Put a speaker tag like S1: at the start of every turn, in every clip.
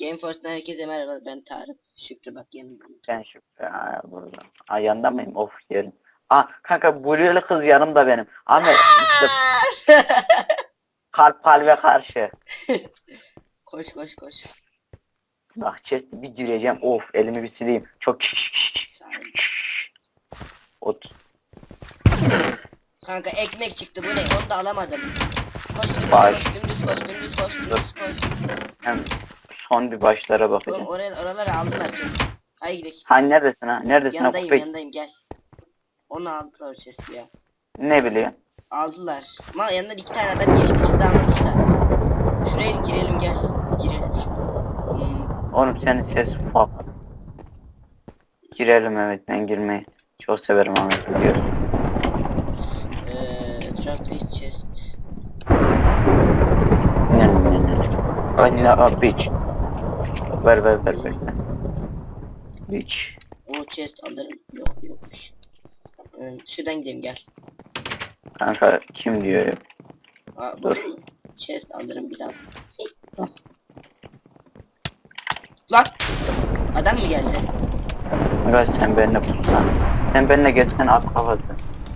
S1: Gameforce'dan herkese merhaba ben Tarık. Şükrü bak yanımda.
S2: Ben şu Aa, burada. Aa, yanında mıyım? Of yerim. Aa kanka Blue'lu kız yanımda benim. Ahmet işte kalp kalbe karşı.
S1: koş koş koş.
S2: Bak chest'e bir gireceğim. Of elimi bir sileyim. Çok Ot.
S1: Kanka ekmek çıktı bu ne onu da alamadım. Koş dümdüz
S2: Vay.
S1: koş dümdüz koş dümdüz koş dümdüz koş.
S2: Hem son bir başlara
S1: Oğlum
S2: bakacağım.
S1: oraya, oraları aldılar çünkü. Haydi gidelim.
S2: Ha neredesin ha? Neredesin ha?
S1: Yanındayım
S2: Kupek?
S1: yanındayım gel. Onu aldılar o chest'i ya.
S2: Ne biliyorsun?
S1: Aldılar. Ama yanından iki tane adam geçti size anladık da. Şuraya girelim gel. Girelim. Hmm.
S2: Oğlum senin ses ufak. Girelim evet ben girmeyi. Çok severim Ahmet biliyorum.
S1: Eee traffic chest.
S2: Ne ne ne ne. Vanilla bitch. Ver ver ver ver. Bitch.
S1: O chest alırım. Yok yokmuş. Ee, şuradan gidelim gel.
S2: Kanka kim diyor?
S1: Aa,
S2: Dur.
S1: bu chest alırım bir daha. Lan! Adam mı geldi?
S2: Kanka sen benimle pussan. Sen benimle geçsen at kafası.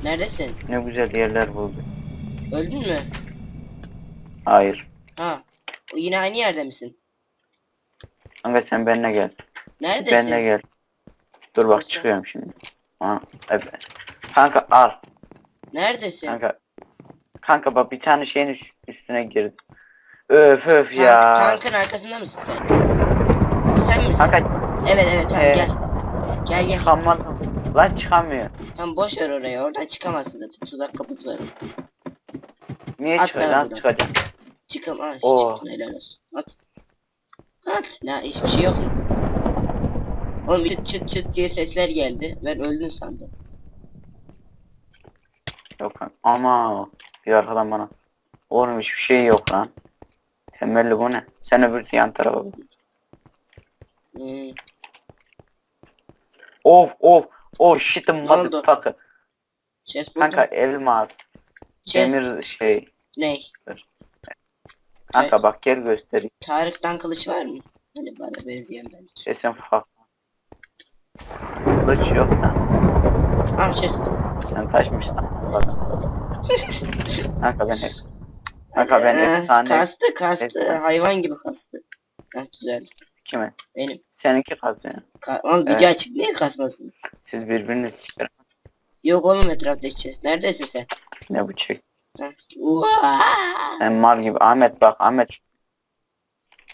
S1: Neredesin?
S2: Ne güzel yerler buldu.
S1: Öldün mü?
S2: Hayır.
S1: Ha. Yine aynı yerde misin?
S2: Kanka sen benimle gel.
S1: Neredesin?
S2: Benimle gel. Dur bak
S1: Nasıl?
S2: çıkıyorum şimdi. Ha, evet. Kanka al.
S1: Neredesin?
S2: Kanka. Kanka bak bir tane şeyin üst- üstüne girdim. Öf öf
S1: Tank-
S2: ya.
S1: tankın arkasında mısın sen? Sen misin?
S2: Kanka
S1: Evet evet tamam
S2: Ee,
S1: gel. Gel gel.
S2: çıkamadım. Lan çıkamıyor.
S1: Tamam boş ver oraya. Oradan çıkamazsın zaten. Tuzak kapısı var.
S2: Niye
S1: At
S2: çıkıyor lan
S1: buradan.
S2: çıkacak?
S1: Çıkam. Aa
S2: Oo.
S1: çıktın helal olsun. At. At. Ne hiçbir şey yok? Oğlum çıt çıt çıt diye sesler geldi. Ben öldün sandım.
S2: Yok kanka. Ama bir arkadan bana. Oğlum hiçbir şey yok lan. Temelli bu ne? Sen öbür yan tarafa bak.
S1: Hmm.
S2: Of of. Oh shit
S1: oldu?
S2: motherfucker.
S1: Buldum.
S2: Kanka elmas. Demir şey.
S1: Ney?
S2: Kanka bak gel göstereyim.
S1: Tarık'tan kılıç var mı? Hani bana benzeyen belki.
S2: Sesin farklı. Kılıç yok lan.
S1: Ah chest.
S2: Sen taşmışsın. Kanka ben Kanka ben
S1: Ee,
S2: efsane
S1: Kastı kastı.
S2: efsane.
S1: Hayvan gibi kastı. Heh güzel.
S2: Kime?
S1: Benim.
S2: Seninki kazıyor.
S1: Ka oğlum video
S2: Evet.
S1: açık niye kasmasın?
S2: Siz birbirinizi sikerim.
S1: Yok oğlum etraftaki chest. Neredesin sen?
S2: Ne bu çek?
S1: Uaa!
S2: Sen mal gibi. Ahmet bak Ahmet.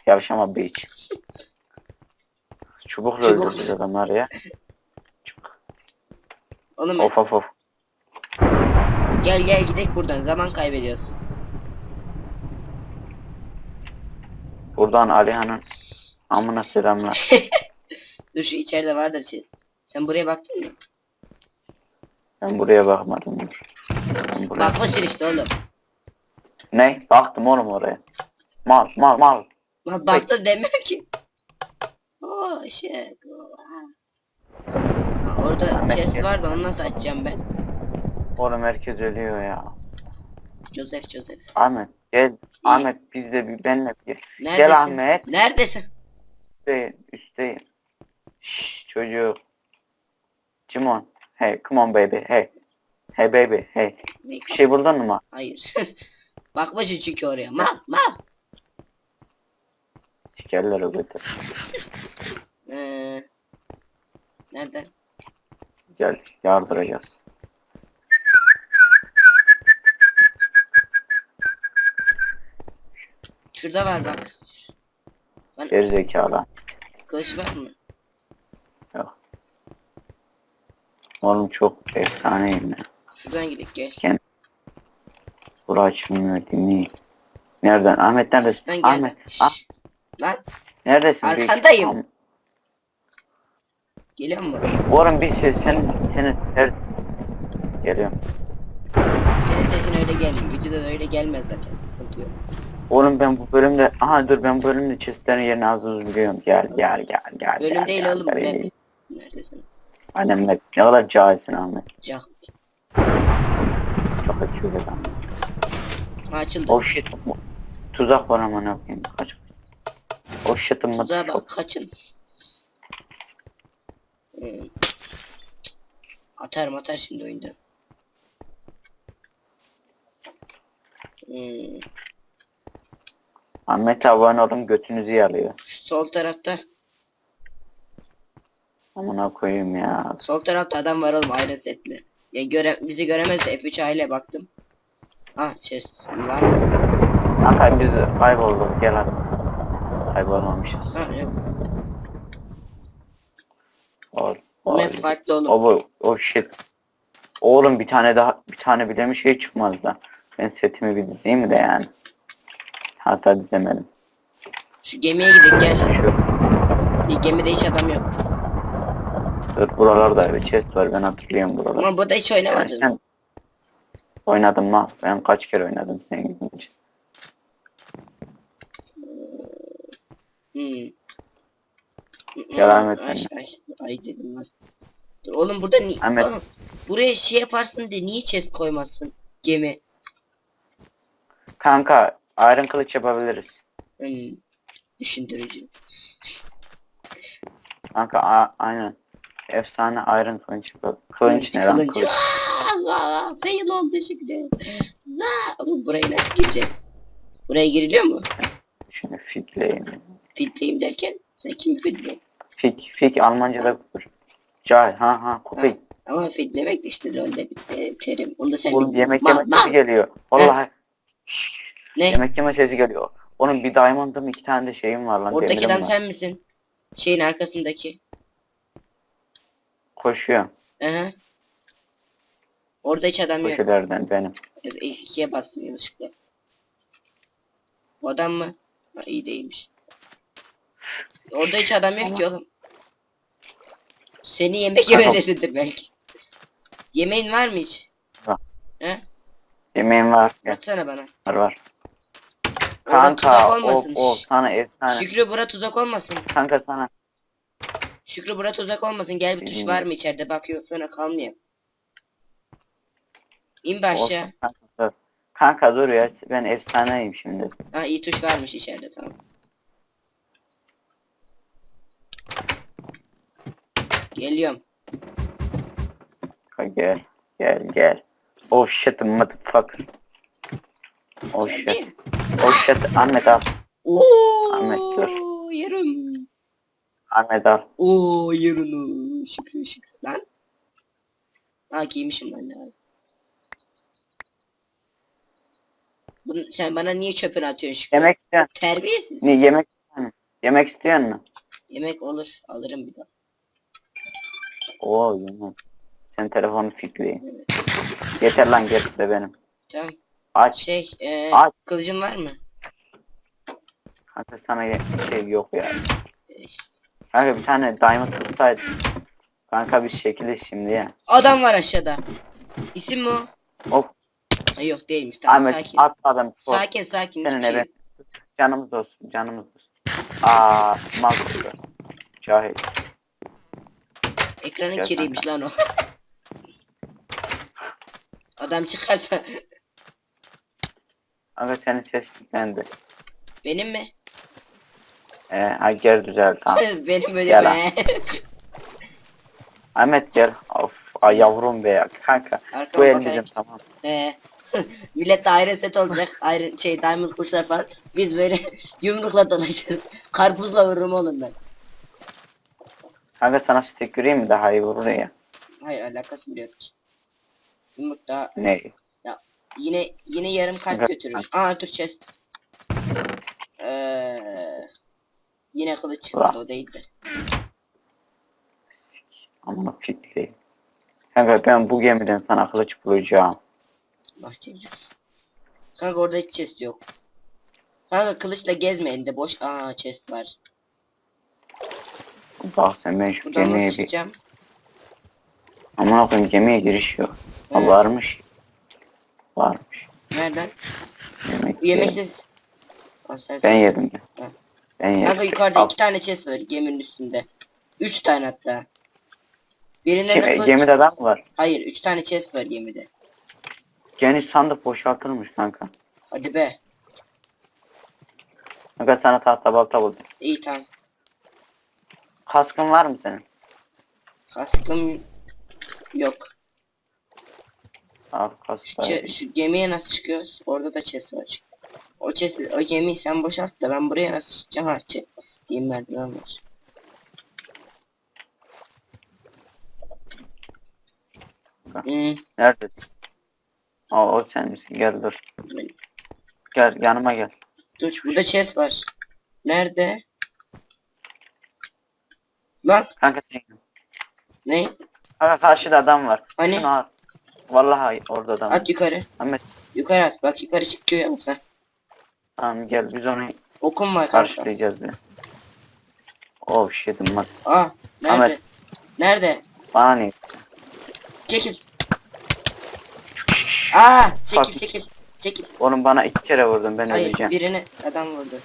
S2: Yavşama beach. Çubukla
S1: Çubuk.
S2: öldürdük adamlar ya. Çubuk.
S1: Oğlum
S2: Of of of.
S1: gel gel gidek buradan. Zaman kaybediyoruz.
S2: Buradan Alihan'ın amına selamlar.
S1: Dur şu içeride vardır chest. Sen buraya baktın mı?
S2: Ben buraya bakmadım. dur. Ben buraya...
S1: Bakmışsın işte oğlum.
S2: Ne? Baktım oğlum oraya. Mal mal mal.
S1: Bak baktım demiyor ki. Oh. Ha, Orada chest var da onu nasıl açacağım ben?
S2: Oğlum herkes ölüyor ya.
S1: Joseph Joseph.
S2: Ahmet gel. Ahmet biz de bir benle bir.
S1: Neredesin?
S2: Gel Ahmet.
S1: Neredesin?
S2: Üstteyim. Üstteyim. Şşş çocuk. Cimon. Hey come on baby. Hey. Hey baby. Hey. Bir şey buldun mu?
S1: Hayır. Bakmışsın çünkü oraya. Mal mal.
S2: Sikerler o götür.
S1: Ee, nereden?
S2: Gel yardıracağız.
S1: Şurada var bak. Ben
S2: Geri zekalı.
S1: Kılıç var mı?
S2: Yok. Oğlum çok efsaneyim ya.
S1: Şuradan gidelim gel.
S2: Bura açılmıyor değil mi? Nereden? Ahmet neredesin?
S1: Ben gel.
S2: Ahmet. Ah.
S1: Lan
S2: neredesin? Bir-
S1: Arkandayım.
S2: Am-
S1: geliyor mu?
S2: Oğlum bir şey sen senin her geliyorum.
S1: Senin sesin öyle gelmiyor. Videoda da öyle gelmez zaten. Sıkıntı yok.
S2: Oğlum ben bu bölümde aha dur ben bu bölümde chestlerin yerini az az biliyorum. Gel gel gel gel.
S1: Bölüm
S2: gel,
S1: değil
S2: gel,
S1: oğlum.
S2: gel,
S1: Ben... Neredesin?
S2: Annemle ne kadar cahilsin Ahmet.
S1: Cah.
S2: Çok açıyor.
S1: Ha, açıldı.
S2: Oh shit. Tuzak var ama ne yapayım. Kaç. Oh shit'ım
S1: Tuzağa bak kaçın. Hmm. Atar atar şimdi oyunda. Hmm.
S2: Ahmet abone olun götünüzü yalıyor.
S1: Sol tarafta.
S2: Amına koyayım ya.
S1: Sol tarafta adam var oğlum ayrı setli. Ya göre bizi göremez de F3 aile baktım. Ah chest var.
S2: Kanka biz kaybolduk gel hadi. Kaybolmamışız.
S1: Ha yok.
S2: Ol. Ol.
S1: map farklı oğlum.
S2: O bu. O shit. Oğlum bir tane daha bir tane bile mi şey çıkmaz da. Ben setimi bir dizeyim de yani. Hatta dizemedim.
S1: Şu gemiye gidelim gel.
S2: Şu
S1: Bir gemide hiç adam yok.
S2: dur buralarda bir chest var ben hatırlıyorum buraları.
S1: Ama burada hiç
S2: Yani
S1: oynamadın.
S2: sen oynadın mı? Ben kaç kere oynadım sen gidince.
S1: Hmm.
S2: Devam et
S1: Ay, ay, ay dedim. Dur oğlum burada ni
S2: Ahmet.
S1: oğlum, buraya şey yaparsın de niye chest koymazsın? Gemi.
S2: Kanka iron kılıç yapabiliriz.
S1: Hmm. Düşündürücü.
S2: Kanka a- aynen. Efsane iron kılıç yapalım. Kılıç ne lan kılıç?
S1: Aa, fail oldu şimdi. Aa, oğlum buraya nasıl gireceğiz? Buraya giriliyor mu?
S2: Şimdi fikleyeyim.
S1: Fitleyim derken sen kim fitliyorsun?
S2: Fik, fik Almanca'da dur. Cahil ha ha köpek.
S1: Ama fitlemek de işte rolde bir e, terim. Onu da sen
S2: Oğlum yemek
S1: Ma-
S2: yeme
S1: ma-
S2: sesi geliyor. Vallahi. Şşş,
S1: Ne?
S2: Yemek yeme sesi geliyor. Onun bir diamond'ım iki tane de şeyim var lan.
S1: Oradaki
S2: demirim
S1: adam
S2: var.
S1: sen misin? Şeyin arkasındaki.
S2: Koşuyor.
S1: Aha. Orada hiç adam yok.
S2: Koşulardan benim.
S1: F2'ye bastım yanlışlıkla. Bu adam mı? Ha, iyi değilmiş. Orada hiç adam yok ki oğlum. Seni yemek yeme
S2: Tamam.
S1: sesidir belki. Yemeğin var mı hiç?
S2: Var.
S1: He?
S2: Yemeğim var. Gel,
S1: Atsana bana.
S2: var var. Kanka
S1: tuzak
S2: o,
S1: olmasın.
S2: o
S1: Şşş.
S2: sana efsane.
S1: Şükrü bura tuzak olmasın.
S2: Kanka sana.
S1: Şükrü bura tuzak olmasın. Gel bir tuş
S2: Bilmiyorum.
S1: var mı içeride bakıyor sonra kalmıyor. İn aşağı.
S2: Olsun, Kanka, dur. Kanka dur ya ben efsaneyim şimdi.
S1: Ha iyi tuş varmış içeride tamam. Geliyorum.
S2: Kanka gel. Gel gel. Oh shit motherfucker. Oh shit.
S1: Geldim.
S2: Oh shit Ahmet al.
S1: Oo,
S2: Ahmet, dur.
S1: yarım.
S2: Ahmet al.
S1: Oo yarını. Şükrü şükrü lan. Ha giymişim ben de. Bunu, sen bana niye çöpünü atıyorsun Şükrü?
S2: Yemek isteyen.
S1: Terbiyesiz.
S2: Ne yemek mi? Yemek isteyen mi?
S1: Yemek olur. Alırım bir daha.
S2: Oo yemek. Sen telefonu fikleyin. Yeter lan gerisi de benim.
S1: Tamam.
S2: Aç.
S1: Şey, e,
S2: Aç.
S1: kılıcın var mı?
S2: Kanka sana ye- şey yok ya. Kanka bir tane diamond tutsaydı. Kanka bir şekilde şimdi ya.
S1: Adam var aşağıda. İsim mi o?
S2: Of
S1: Ha, yok değilmiş. Tamam
S2: Ahmet
S1: sakin.
S2: at adam. Sor.
S1: Sakin sakin.
S2: Senin
S1: hiçbir şey
S2: eve.
S1: yok.
S2: Canımız olsun canımız olsun. Aa mal kızı. Cahil.
S1: Ekranın
S2: Gel
S1: kiriymiş lan o. Adam çıkarsa
S2: Kanka senin ses kilitlendi.
S1: benim mi?
S2: Ee, ha gel düzel tamam.
S1: benim böyle
S2: Gel
S1: be.
S2: Ahmet gel. Of ay yavrum be ya. Kanka bu
S1: Arkama
S2: el
S1: bakarak.
S2: bizim tamam.
S1: Ee, millet de ayrı set olacak. Ayrı şey diamond kuşlar falan. Biz böyle yumrukla dolaşırız. Karpuzla vururum oğlum ben.
S2: Kanka sana stick yürüyeyim mi daha iyi vurur ya.
S1: Hayır alakası bile yok. Yumruk daha
S2: Ne?
S1: Yine yine yarım kalp
S2: Evet,
S1: götürür. Aa dur chest. Ee, yine kılıç çıktı o değildi.
S2: Amına fikri. Kanka ben bu gemiden sana kılıç bulacağım.
S1: Bahçeci. Kanka orada hiç chest yok. Kanka kılıçla gezme elinde boş. Aa chest var.
S2: Bak sen ben şu
S1: Buradan
S2: gemiye
S1: nasıl
S2: bir...
S1: çıkacağım?
S2: Aman koyayım gemiye giriş yok. Ha,
S1: Evet.
S2: varmış. Varmış.
S1: Nereden?
S2: Yemek
S1: yemek
S2: yedim. Ben yedim.
S1: Ha.
S2: Ben yedim.
S1: Kanka yukarıda
S2: Al.
S1: iki tane chest var geminin üstünde. Üç tane hatta. Birinde
S2: Kim, gemide adam mı var?
S1: Hayır 3 tane chest var gemide.
S2: Geniş sandık boşaltılmış kanka.
S1: Hadi be.
S2: Kanka sana tahta balta buldum.
S1: İyi tamam.
S2: Kaskın var mı senin?
S1: Kaskım yok.
S2: Al kask.
S1: Şu, gemiye nasıl çıkıyoruz? Orada da chest var. O chest, o gemiyi sen boşalt da ben buraya nasıl çıkacağım? Ha chest. Diyeyim merdiven var. Hmm,
S2: Nerede? O, o sen misin? Gel dur. Gel yanıma gel.
S1: dur burada chest var. Nerede? Lan
S2: Kanka sen.
S1: ne?
S2: Kanka karşıda adam var.
S1: Hani?
S2: Şunu al. Vallahi orada adam.
S1: At yukarı.
S2: Ahmet
S1: Yukarı at. Bak yukarı çıkıyor ya mesela.
S2: tamam gel biz onu
S1: Okum var kanka.
S2: karşılayacağız bir. Oh shit'im bak.
S1: Aa nerede?
S2: Ahmet.
S1: Nerede?
S2: Bana ne?
S1: Çekil. Aa çekil
S2: Bak.
S1: çekil. Çekil.
S2: Oğlum bana iki kere vurdun ben
S1: Hayır
S2: öleceğim.
S1: birini adam vurdu.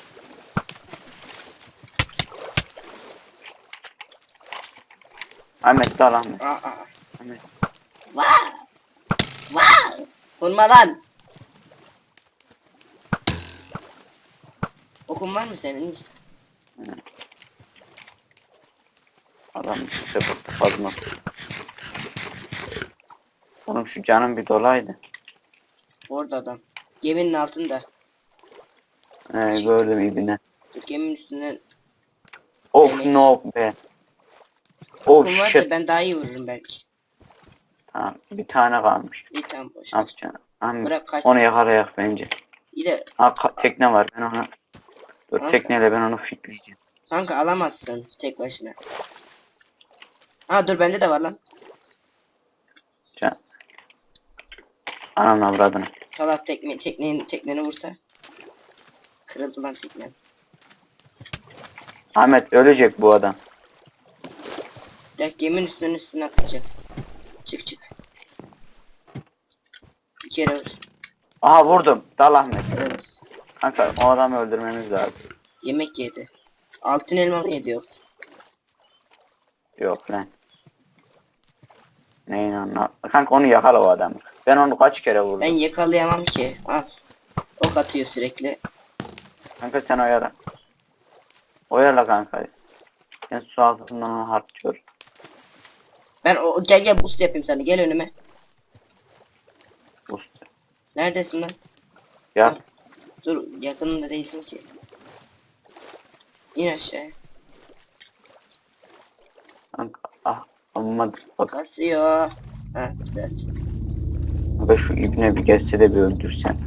S2: Ahmet dal Ahmet.
S1: Aa aa.
S2: Ahmet.
S1: Vaa! Vurma lan. Okun var mı senin?
S2: Adam işte burada fazla. Oğlum şu canım bir dolaydı.
S1: Orada adam. Geminin altında.
S2: Ee, gördüm ibine.
S1: Dur, Geminin üstünden
S2: Of
S1: Yemek.
S2: no be. Oh
S1: okun varsa
S2: shit.
S1: ben daha iyi vururum belki.
S2: Tamam bir tane kalmış.
S1: İyi tamam boş.
S2: Ne yapacaksın?
S1: Bırak kaç.
S2: onu yakalayak bence. Ha ka- tekne var ben ona. Dur
S1: Kanka.
S2: tekneyle ben onu fitleyeceğim.
S1: kanka alamazsın tek başına. Ha dur bende de var lan.
S2: Can. Ananı avradını.
S1: Salak tekme teknenin tekneni vursa. Kırıldı lan teknen.
S2: Ahmet ölecek bu adam.
S1: Dek geminin üstüne üstüne atlayacak. Çık çık. Bir kere vur.
S2: Aha vurdum. Dal Ahmet.
S1: Evet.
S2: Kanka o adamı öldürmemiz lazım.
S1: Yemek yedi. Altın elma mı yedi yoksa?
S2: Yok lan. Neyin anla? Kanka onu yakala o adamı. Ben onu kaç kere vurdum.
S1: Ben yakalayamam ki. Al. Ok atıyor sürekli.
S2: Kanka sen oyala. Oyala kanka. Ben su altından onu harcıyorum.
S1: Ben o gel gel boost yapayım sana. Gel önüme.
S2: Usta.
S1: Neredesin lan?
S2: Ya
S1: Dur yakınında değilsin ki. İn aşağıya.
S2: kanka ah amma bak
S1: Kasıyor. Ha güzel.
S2: be şu ibne bir gelse de bir öldürsen.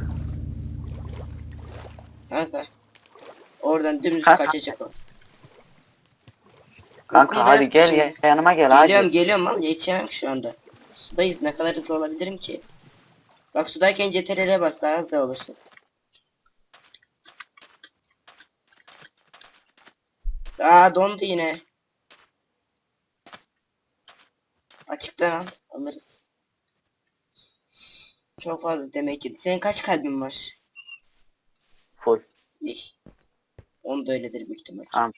S1: Kanka. Oradan dümdüz kaçacak o.
S2: Kanka
S1: Okuyla
S2: hadi gel ya yanıma gel
S1: Geliyorum
S2: hadi.
S1: geliyorum lan yetişemem şu anda. Sudayız ne kadar hızlı olabilirim ki? Bak sudayken CTRL'e bas daha hızlı olursun. Aa dondu yine. Açıktan al alırız. Çok fazla demek ki. Senin kaç kalbin var?
S2: Full.
S1: İyi. Onu da öyledir büyük ihtimal.
S2: Tamam.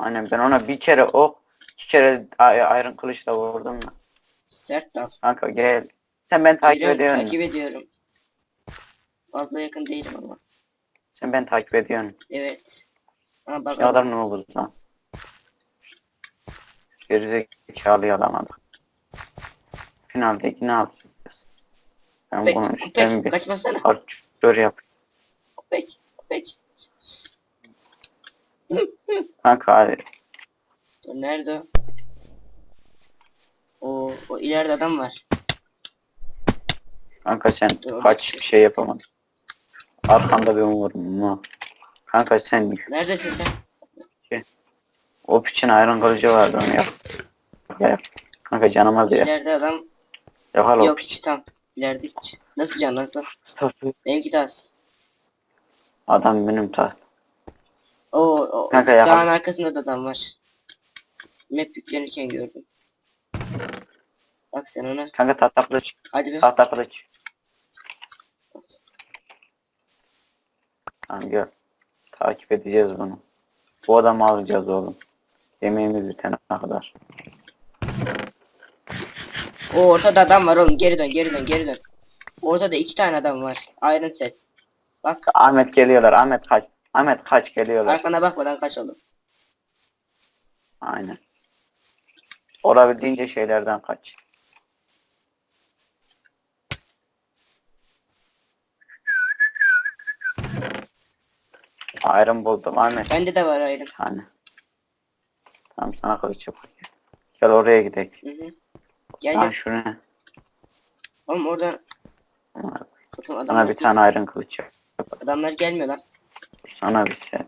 S2: Aynen ben ona bir kere ok iki kere ay- ayrın kılıçla vurdum da.
S1: Sert dal.
S2: Kanka gel. Sen ben takip
S1: Geliyorum,
S2: ediyorsun.
S1: takip ediyorum. Fazla yakın değilim ama.
S2: Sen ben takip ediyorsun.
S1: Evet. Ha bak.
S2: Ya adam ne oldu lan? Gerizekalı yalamadık. Finaldeki ne yapacağız? Ben
S1: Köpek,
S2: bunu üstten bir
S1: kaçmasana.
S2: harçör yap.
S1: Köpek, köpek.
S2: Hadi.
S1: Dur, Nerede o? O, o ileride adam var.
S2: Kanka sen
S1: Dur,
S2: kaç
S1: bir
S2: şey yapamadın. Arkanda bir vurdum. mu? Kanka sen
S1: Neredesin sen?
S2: o piçin ayrın kılıcı vardı onu yap. Yap. Kanka canım az ya.
S1: İleride adam.
S2: Yakala o
S1: Yok
S2: piç.
S1: hiç tam. İleride hiç. Nasıl can nasıl? Benimki de az.
S2: Adam benim taht.
S1: O, o
S2: Kanka ya-
S1: dağın arkasında da adam var. Map yüklenirken gördüm. Bak sen ona.
S2: Kanka tahta kılıç.
S1: Hadi be.
S2: Tahta kılıç. Tamam. Takip edeceğiz bunu. Bu adamı alacağız oğlum. Yemeğimiz bitene kadar.
S1: O ortada adam var oğlum geri dön geri dön geri dön. Ortada iki tane adam var. Iron set. Bak
S2: Ahmet geliyorlar. Ahmet kaç. Ahmet kaç geliyorlar.
S1: arkana bakmadan kaç oğlum.
S2: Aynen. Olabildiğince şeylerden kaç. Ayrım buldum Ahmet.
S1: Bende de var Iron.
S2: Hani. Tamam sana kılıç yapayım. Gel oraya gidelim.
S1: Hı hı. Gel
S2: Lan
S1: gel.
S2: şunu.
S1: Oğlum orada
S2: Sana
S1: bakın adamlar,
S2: bir tane ayrın kılıç yap.
S1: adamlar gelmiyor lan.
S2: Sana bir set.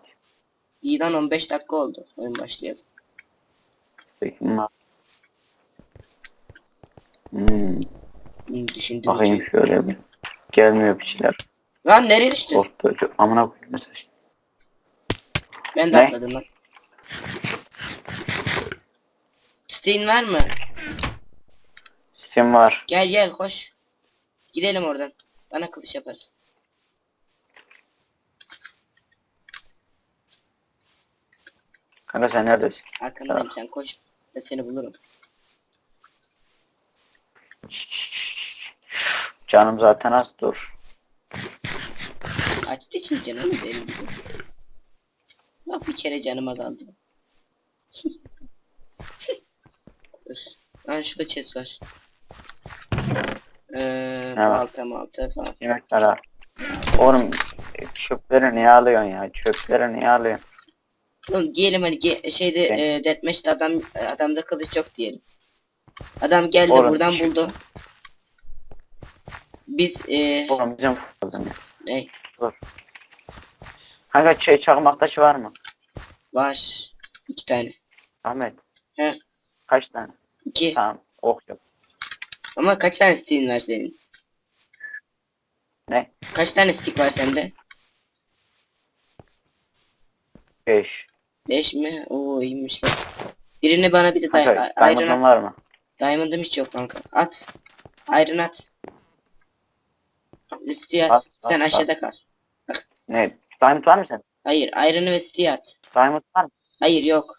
S1: İyi lan 15 dakika oldu. Oyun başlayalım.
S2: Var? Hmm,
S1: Hmm, düşündüğüm
S2: bakayım
S1: için.
S2: şöyle bir. Gelmiyor bir şeyler.
S1: Lan nereye düştün?
S2: Of böyle amına koyayım mesaj.
S1: Ben de
S2: Ne?
S1: atladım lan. Steam var mı?
S2: Sim var.
S1: Gel gel koş. Gidelim oradan. Bana kılıç yaparız.
S2: Kanka sen neredesin?
S1: Arkandayım sen koş. Ben seni bulurum.
S2: Canım zaten az dur.
S1: Kaçtı için canım benim gibi. Bak bir kere canım azaldı. Dur. Lan şurada chest var. Eee
S2: Ne var?
S1: balta malta falan.
S2: Yemekler ha. Oğlum çöpleri niye alıyorsun ya? Çöpleri niye alıyorsun?
S1: Oğlum diyelim hani ge- şeyde
S2: Okey.
S1: e, deathmatch'te adam adamda kılıç yok diyelim. Adam geldi
S2: Oğlum,
S1: buradan buldu. Biz e,
S2: bizim fazlamız.
S1: ne
S2: Kanka şey çakmak taşı var mı?
S1: var iki tane.
S2: Ahmet.
S1: He.
S2: Kaç tane?
S1: İki.
S2: Tamam. Ok yok.
S1: Ama kaç tane stick'in var senin?
S2: Ne?
S1: Kaç tane stick var sende?
S2: 5.
S1: Beş mi? Oo iyiymiş lan. Birini bana bir de day
S2: Kanka
S1: Iron
S2: diamond'ın
S1: at.
S2: var mı?
S1: Diamond'ım hiç yok kanka. At. Iron at. Listeyi at.
S2: At,
S1: Sen
S2: at,
S1: aşağıda kal.
S2: Ne? Diamond var mı sen?
S1: Hayır Iron'ı ve listeyi at.
S2: Diamond var mı?
S1: Hayır yok.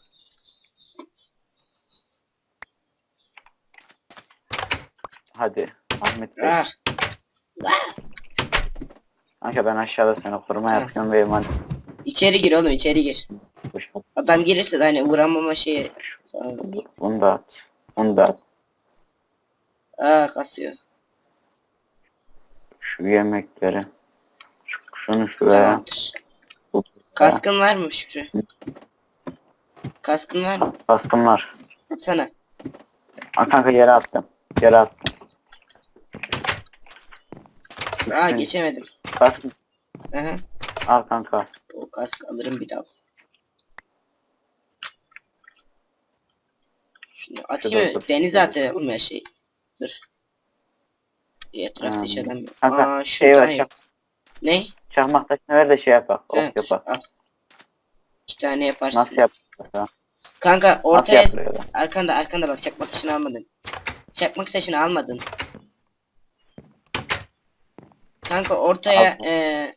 S2: Hadi. Ahmet Bey.
S1: Ah.
S2: Kanka ben aşağıda sana koruma
S1: Tamam.
S2: yapıyorum ve emanet.
S1: İçeri gir oğlum içeri gir. Adam gelirse de hani uğramama şeyi.
S2: Bunu da at. Bunu da at.
S1: Aa kasıyor.
S2: Şu yemekleri. Şu- Şunu şuraya.
S1: Tamamdır. Kaskın var mı Şükrü? Kaskın var mı?
S2: Baskın var.
S1: Atsana.
S2: Aa, kanka yere attım. Yere attım.
S1: Aa geçemedim.
S2: Baskın.
S1: Aha.
S2: Al kanka.
S1: O kask alırım bir daha. Şunu atayım mı? Denize oğlum her şey. Dur. Etrafta hiç
S2: Hmm.
S1: adam yok.
S2: Kanka
S1: Aa,
S2: şey var çak,
S1: Ne?
S2: çakmak taşını ver de şey yapak.
S1: Evet,
S2: Ok yapak.
S1: al. İki tane yaparsın.
S2: Nasıl yapıyorlar?
S1: Kanka ortaya arkanda arkanda bak çakmak taşını almadın. Çakmak taşını almadın. Kanka ortaya
S2: Aldım.
S1: eee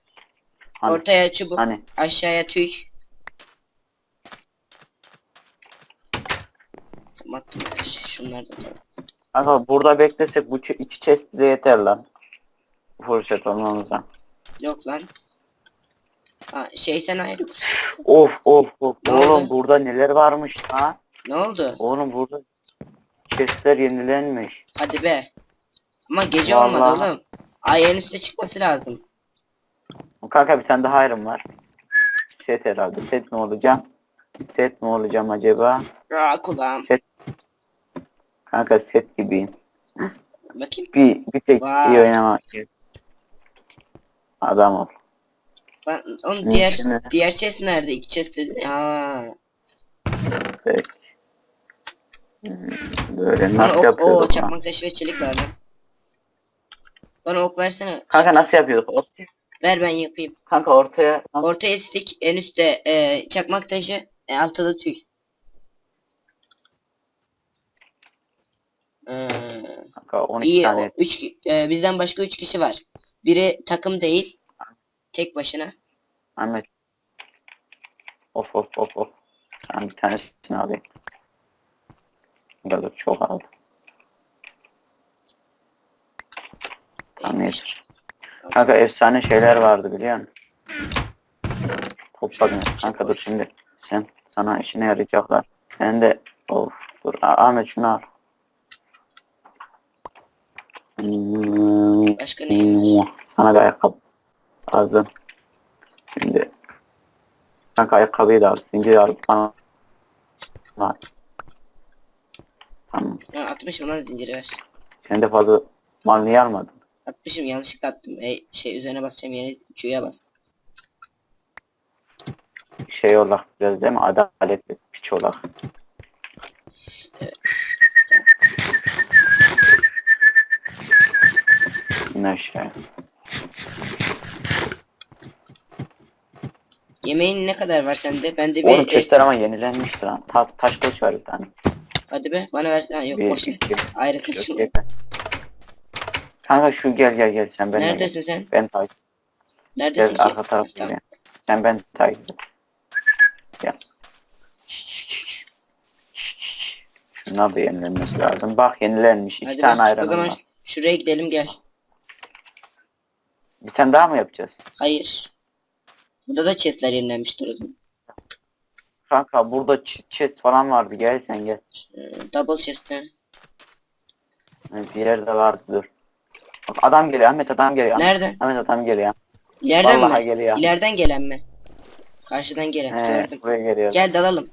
S2: Hani,
S1: ortaya çubuk
S2: hani
S1: aşağıya tüy. Attım her şey. Şunlar da tamam.
S2: kanka burada beklesek bu ç- iki chest bize yeter lan. Fırsat olmamıza.
S1: Yok lan. Ha, şey sen ayrı.
S2: Of of of.
S1: Ne
S2: Oğlum
S1: oldu?
S2: burada neler varmış ha?
S1: Ne oldu?
S2: Oğlum burada chestler yenilenmiş.
S1: Hadi be. Ama gece olmadı
S2: Vallahi.
S1: oğlum. Ay en üstte çıkması lazım.
S2: Kanka bir tane daha ayrım var. Set herhalde. Set mi olacağım? Set mi olacağım acaba?
S1: Aa kulağım.
S2: Set. Kanka set gibiyim.
S1: Bakayım.
S2: Bir, bir tek
S1: Vay.
S2: iyi oynamak. Adam ol.
S1: Ben onun diğer
S2: işine?
S1: diğer chest nerede? İki chest dedi. Ha.
S2: Set. Hmm, Böyle
S1: Bana
S2: nasıl
S1: ok, o
S2: lan?
S1: çakmak taşı ve çelik ver lan. Bana ok versene.
S2: Kanka nasıl yapıyorduk? Ortaya,
S1: Ver ben yapayım.
S2: kanka ortaya nasıl?
S1: Ortaya stick, en üstte e, çakmak taşı, e, altta da tüy. Ee,
S2: Kanka 12
S1: iyi.
S2: tane.
S1: O, üç, e, bizden başka üç kişi var. Biri takım değil. Tek başına.
S2: Ahmet. Of of of of. Tamam bir tanesini alayım. Dur çok aldım. Tamam neyse. Kanka efsane şeyler vardı biliyor musun? Topladım. Kanka dur şimdi. Sen sana işine yarayacaklar. Sen de of dur Ah- Ahmet şunu al.
S1: Başka ne?
S2: Sana bir ayakkabı lazım. Şimdi kanka ayakkabıyı da al. Zinciri al. Bana al. Tamam.
S1: Ha, atmışım lan zinciri ver.
S2: Sen de fazla mal niye almadın?
S1: Atmışım yanlışlıkla attım. E, şey üzerine basacağım yere Q'ya bas.
S2: Şey olarak biraz değil mi? Adaletli piç olarak. Ne şey.
S1: Yemeğin ne kadar var sende? Bende bir...
S2: Oğlum
S1: e,
S2: chestler ama yenilenmiştir ha. Ta taş kılıç var bir tane.
S1: hadi be bana ver. Ha, yok
S2: Bir,
S1: boş ver.
S2: iki,
S1: Ayrı
S2: üç. Kanka şu gel gel gel sen benimle gel.
S1: Neredesin sen?
S2: Ben takip
S1: Neredesin
S2: Gel
S1: ki?
S2: arka tarafta
S1: Tamam.
S2: gel. Sen ben takip et. Gel. Şuna da yenilenmesi lazım. Bak yenilenmiş. İki
S1: Hadi
S2: tane
S1: bak, o
S2: ayranım
S1: zaman
S2: var.
S1: şuraya gidelim gel.
S2: Bir tane daha mı yapacağız?
S1: Hayır. Burada da chestler yenilenmiştir o zaman.
S2: Kanka burada ch- chest falan vardı. Gel sen gel.
S1: Ee, double chest mi?
S2: Evet, Bir yerde vardı dur. Bak adam geliyor Ahmet adam geliyor.
S1: Nereden?
S2: Ahmet adam geliyor.
S1: İleriden
S2: Vallahi
S1: mi?
S2: geliyor.
S1: İleriden gelen mi? Karşıdan gelen.
S2: He,
S1: Gördüm.
S2: buraya geliyor.
S1: Gel dalalım.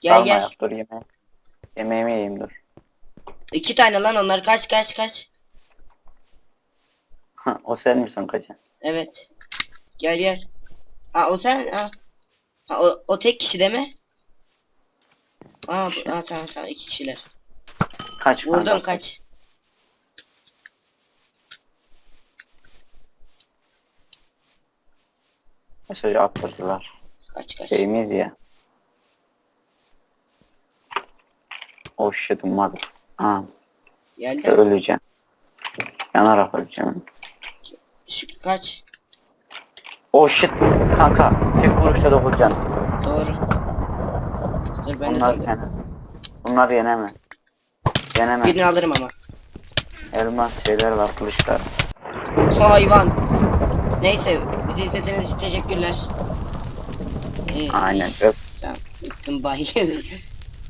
S1: Gel
S2: Dalma
S1: gel.
S2: yap, Dur yemeği. Yemeğimi yiyeyim dur.
S1: İki tane lan onlar. Kaç kaç kaç.
S2: O sen misin kaçan?
S1: Evet. Gel gel. Aa o sen. Aa. Ha, o, o tek kişi mi? Aa, bu- aa tamam tamam iki kişiler.
S2: Kaç
S1: Vurdum
S2: kanka.
S1: kaç.
S2: Mesajı attırdılar.
S1: Kaç kaç.
S2: Şeyimiz ya. Oh shit mother. Ha,
S1: Geldi.
S2: öleceğim. Yanarak öleceğim.
S1: Şu kaç.
S2: Oh shit kanka. Tek vuruşta dokunacaksın.
S1: Doğru. Dur ben de
S2: Bunlar
S1: dalıyorum.
S2: seni. Bunlar yenemez. Yenemez.
S1: Birini alırım ama.
S2: Elmas şeyler var kılıçlar.
S1: Hayvan. Neyse bizi izlediğiniz için teşekkürler. Ee,
S2: Aynen. Öp.
S1: Tamam. Bay.